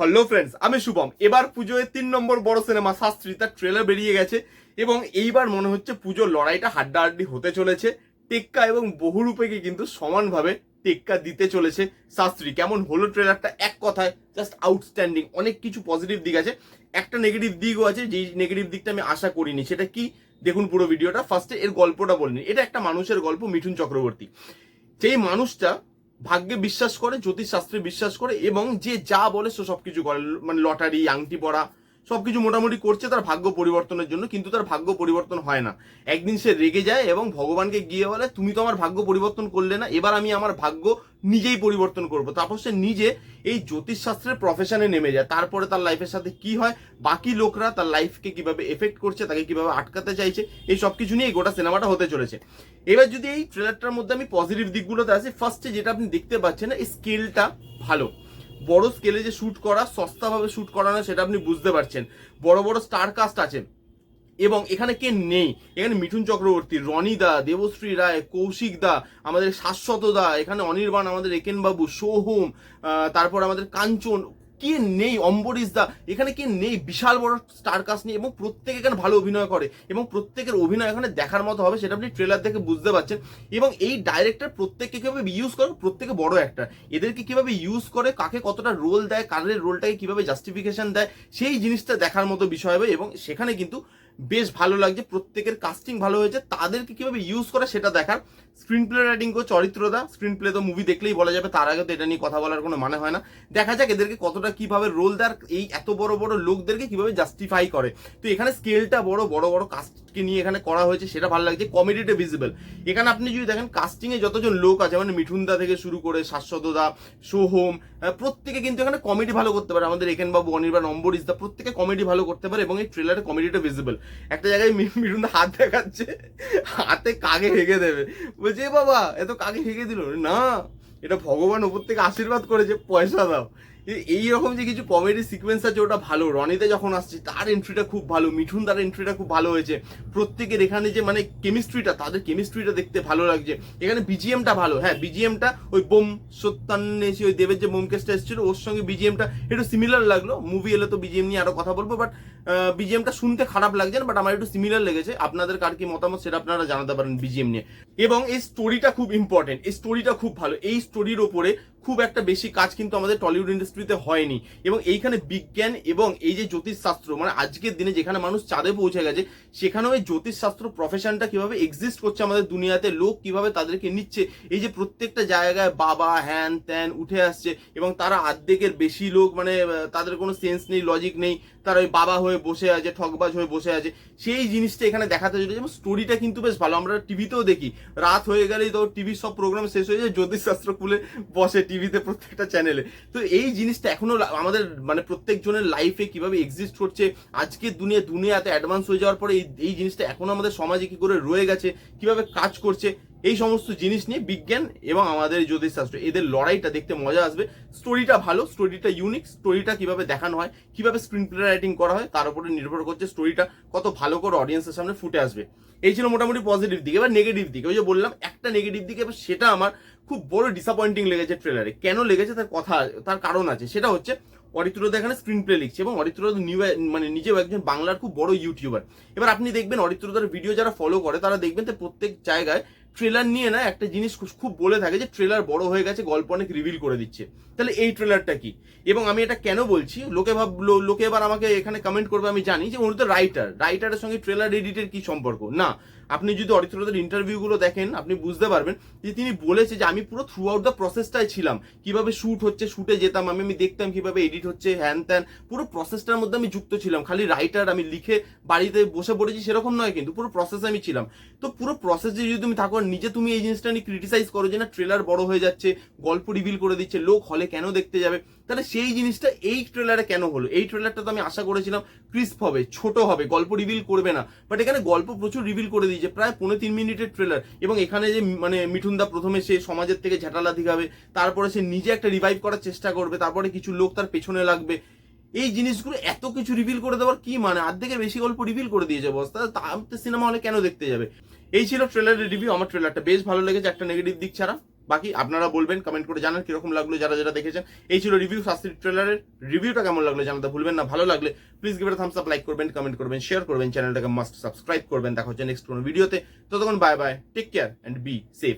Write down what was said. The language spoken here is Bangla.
হ্যালো ফ্রেন্ডস আমি শুভম। এবার পুজোয় তিন নম্বর বড় সিনেমা শাস্ত্রী তার ট্রেলার বেরিয়ে গেছে এবং এইবার মনে হচ্ছে পুজোর লড়াইটা হাড্ডাহাড্ডি হতে চলেছে। টেক্কা এবং বহুরূপেকে কিন্তু সমানভাবে টেক্কা দিতে চলেছে শাস্ত্রী। কেমন হলো ট্রেলারটা এক কথায় জাস্ট আউটস্ট্যান্ডিং অনেক কিছু পজিটিভ দিক আছে। একটা নেগেটিভ দিকও আছে, যেই নেগেটিভ দিকটা আমি আশা করিনি। সেটা কি? দেখুন পুরো ভিডিওটা ফার্স্টে এর গল্পটা বলিনি এটা একটা মানুষের গল্প, মিঠুন চক্রবর্তী। যেই মানুষটা ভাগ্যে বিশ্বাস করে জ্যোতিষ শাস্ত্রে বিশ্বাস করে, এবং যে যা বলে সে সবকিছু করে। মানে লটারি, আংটি পড়া সবকিছু মোটামুটি করছে, তার ভাগ্য পরিবর্তনের জন্য, কিন্তু তার ভাগ্য পরিবর্তন হয় না। একদিন সে রেগে যায় এবং ভগবানকে গিয়ে বলে, তুমি তো আমার ভাগ্য পরিবর্তন করলে না, এবার আমি আমার ভাগ্য নিজেই পরিবর্তন করব। তারপর সে নিজে এই জ্যোতিষ শাস্ত্রের প্রফেশনে নেমে যায়। তারপরে তার লাইফের সাথে কি হয়? বাকি লোকরা তার লাইফকে কীভাবে এফেক্ট করছে, তাকে কীভাবে আটকাতে চাইছে, এই সব কিছু নিয়ে গোটা সিনেমাটা হতে চলেছে। এবার যদি এই ট্রেলারটার মধ্যে আমি পজিটিভ দিকগুলোতে আসি ফার্স্টে যেটা আপনি দেখতে পাচ্ছেন, এই স্কেলটা ভালো। বড় স্কেলে যে শ্যুট করা, সস্তাভাবে শ্যুট করা না, সেটা আপনি বুঝতে পারছেন। বড় বড় স্টার কাস্ট আছে। এবং এখানে কে নেই? এখানে মিঠুন চক্রবর্তী, রনি দা, দেবশ্রী রায়, কৌশিক দা, আমাদের শাশ্বত দা, এখানে অনির্বাণ, আমাদের একেন বাবু, সোহম তারপর আমাদের কাঞ্চন কে নেই? অম্বরীশ দা, এখানে কে নেই? বিশাল বড় স্টার কাস্ট নেই এবং প্রত্যেকে এখানে ভালো অভিনয় করে এবং প্রত্যেকের অভিনয় এখানে দেখার মতো হবে সেটা আপনি ট্রেলার দেখে বুঝতে পারছেন। এবং এই ডাইরেক্টর প্রত্যেককে কীভাবে ইউজ করে? প্রত্যেকে বড় একটা। এদেরকে কীভাবে ইউজ করে? কাকে কতটা রোল দেয়? কারের রোলটাকে কীভাবে জাস্টিফিকেশন দেয়? সেই জিনিসটা দেখার মতো বিষয় হবে এবং সেখানে কিন্তু বেশ ভালো লাগছে, প্রত্যেকের কাস্টিং ভালো হয়েছে। তাদেরকে কীভাবে ইউজ করে সেটা দেখার। স্ক্রিন প্লে রাইটিং কো চরিত্রদা স্ক্রিন প্লে তো মুভি দেখলেই বলা যাবে, তার আগে তো এটা নিয়ে কথা বলার কোনো মানে হয় না। দেখা যাক এদেরকে কতটা কীভাবে রোল দেয় এই এত বড় বড় লোকদেরকে কীভাবে জাস্টিফাই করে। তো এখানে স্কেলটা বড় বড় বড় কাস্টকে নিয়ে এখানে করা হয়েছে সেটা ভালো লাগছে কমেডিটা ভিজিবল এখানে আপনি যদি দেখেন কাস্টিং এ যতজন লোক আছে মানে মিঠুনদা থেকে শুরু করে শাশ্বতদা সোহম প্রত্যেকে কিন্তু এখানে কমেডি ভালো করতে পারে। আমাদের এখান বাবু অনির্বাণ অম্বরীশ দা, প্রত্যেকে কমেডি ভালো করতে পারে এবং এই ট্রেলারে কমেডিটা ভিজিবল একটা জায়গায় মিঠুনদা হাত দেখাচ্ছে, হাতে কাকে হেগে দেবে? বলছে বাবা এত কাকে হেগে দিল? না, এটা ভগবান উপর থেকে আশীর্বাদ করেছে, পয়সা দাও। এইরকম যে কিছু কমেডি সিকোয়েন্স আছে, ওটা ভালো। রনিতে যখন আসছে, তার এন্ট্রিটা খুব ভালো, মিঠুন তার এন্ট্রিটা খুব ভালো হয়েছে। প্রত্যেকের এখানে যে মানে কেমিস্ট্রিটা তাদের কেমিস্ট্রিটা দেখতে ভালো লাগছে। এখানে বিজিএমটা ভালো হ্যাঁ বিজিএমটা ওই বোম সত্যান্নে ওই দেবের যে বোমকেসটা এসেছিল, ওর সঙ্গে বিজিএমটা একটু সিমিলার লাগল। মুভি এলে তো বিজিএম নিয়ে আরও কথা বলব বাট বিজিএমটা শুনতে খারাপ লাগছে বাট আমার একটু সিমিলার লেগেছে। আপনাদের কার কি মতামত সেটা আপনারা জানাতে পারেন বিজিএম নিয়ে। এবং এই স্টোরিটা খুব ইম্পর্টেন্ট এই স্টোরিটা খুব ভালো। এই স্টোরির ওপরে খুব একটা বেশি কাজ কিন্তু আমাদের টলিউড ইন্ডাস্ট্রিতে হয়নি। এবং এইখানে বিজ্ঞান এবং এই যে জ্যোতিষশাস্ত্র মানে আজকের দিনে যেখানে মানুষ চাঁদে পৌঁছে গেছে, সেখানেও এই জ্যোতিষশাস্ত্র প্রফেশনটা কীভাবে এক্সিস্ট করছে আমাদের দুনিয়াতে, লোক কীভাবে তাদেরকে নিচ্ছে, এই যে প্রত্যেকটা জায়গায় বাবা, হ্যান ত্যান উঠে আসছে, এবং তারা আর্ধেকের বেশি লোক মানে তাদের কোনো সেন্স নেই লজিক নেই, তারা ওই বাবা হয়ে বসে আছে, ঠকবাজ হয়ে বসে আছে, সেই জিনিসটা এখানে দেখাতে চলেছে এবং স্টোরিটা কিন্তু বেশ ভালো, আমরা টিভিতেও দেখি। রাত হয়ে গেলেই তো টিভির সব প্রোগ্রাম শেষ হয়ে যায়, জ্যোতিষশাস্ত্র খুলে বসে টিভিতে প্রত্যেকটা চ্যানেলে তো এই জিনিসটা এখনও আমাদের মানে প্রত্যেকজনের লাইফে কীভাবে এক্সিস্ট করছে আজকের দুনিয়া দুনিয়া এত অ্যাডভান্স হয়ে যাওয়ার পরে এই এই জিনিসটা এখনও আমাদের সমাজে কি করে রয়ে গেছে, কীভাবে কাজ করছে এই সমস্ত জিনিস নিয়ে বিজ্ঞান এবং আমাদের জ্যোতিষশাস্ত্র এদের লড়াইটা দেখতে মজা আসবে। স্টোরিটা ভালো স্টোরিটা ইউনিক স্টোরিটা কীভাবে দেখানো হয়, কীভাবে স্ক্রিন প্লে রাইটিং করা হয়, তার উপরে নির্ভর করছে স্টোরিটা কত ভালো করে অডিয়েন্সের সামনে ফুটে আসবে। এই ছিল মোটামুটি পজিটিভ দিক। এবার নেগেটিভ দিক। ওই যে বললাম, একটা নেগেটিভ দিক, এবার সেটা আমার খুব বড় ডিসঅ্যাপয়েন্টিং লেগেছে ট্রেলারে কেন লেগেছে? তার কথা, তার কারণ আছে। সেটা হচ্ছে, অরিত্রদা এখানে স্ক্রিন প্লে লিখছে এবং অরিত্রদা নিউ মানে নিজেও একজন বাংলার খুব বড় ইউটিউবার এবার আপনি দেখবেন অরিত্রদার ভিডিও যারা ফলো করে, তারা দেখবেন যে প্রত্যেক জায়গায় ট্রেলার নিয়ে না একটা জিনিস খুব- বলে থাকে যে ট্রেলার বড় হয়ে গেছে, গল্প অনেক রিভিল করে দিচ্ছে। তাহলে এই ট্রেলারটা কি? এবং আমি এটা কেন বলছি? লোকে ভাব লোকে এবার আমাকে এখানে কমেন্ট করবে, আমি জানি যে উনি তো রাইটার রাইটারের সঙ্গে ট্রেলার এডিটের কি সম্পর্ক? না আপনি যদি অরিত্রদার ইন্টারভিউগুলো দেখেন, আপনি বুঝতে পারবেন যে তিনি বলেছে যে আমি পুরো থ্রু আউট দ্য প্রসেসটাই ছিলাম। কীভাবে শুট হচ্ছে শ্যুটে যেতাম, আমি আমি দেখতাম কীভাবে এডিট হচ্ছে হ্যান ত্যান, পুরো প্রসেসটার মধ্যে আমি যুক্ত ছিলাম। খালি রাইটার আমি লিখে বাড়িতে বসে পড়েছি সেরকম নয় কিন্তু, পুরো প্রসেস আমি ছিলাম। তো পুরো প্রসেসে যদি তুমি থাকো নিজে তুমি এই জিনিসটা নিয়ে ক্রিটিসাইজ করো যে না ট্রেলার বড় হয়ে যাচ্ছে, গল্প রিভিল করে দিচ্ছে, লোক হলে কেন দেখতে যাবে? তাহলে সেই জিনিসটা এই ট্রেলারে কেন হলো? এই ট্রেলারটা তো আমি আশা করেছিলাম ক্রিস্প হবে, ছোট হবে, গল্প রিভিল করবে না। বাট এখানে গল্প প্রচুর রিভিল করে দিয়েছে, প্রায় পনেরো তিন মিনিটের ট্রেলার এবং এখানে যে মানে মিঠুনদা প্রথমে সে সমাজের থেকে ঝাঁটালা দিঘাবে তারপরে সে নিজে একটা রিভাইভ করার চেষ্টা করবে, তারপরে কিছু লোক তার পেছনে লাগবে। এই জিনিসগুলো এত কিছু রিভিল করে দেওয়ার কি মানে? অর্ধেকের বেশি গল্প রিভিল করে দিয়েছে বস তাহলে সিনেমা হলে কেন দেখতে যাবে? এই ছিল ট্রেলারের রিভিউ আমার ট্রেলারটা বেশ ভালো লেগেছে, একটা নেগেটিভ দিক ছাড়া। বাকি আপনারা বলবেন কমেন্ট করে জানান কীরকম লাগল যারা যারা দেখেছেন। এই ছিল রিভিউ শাস্ত্রী ট্রেলারের রিভিউটা কেমন লাগল জানাতে ভুলবেন না, ভালো লাগলে please give thumbs up like করবেন কমেন্ট করবেন শেয়ার করবেন চ্যানেলটাকে মাস্ট সাবস্ক্রাইব করবেন। দেখা হচ্ছে নেক্সট কোনো ভিডিওতে ততক্ষণ bye bye take care and be safe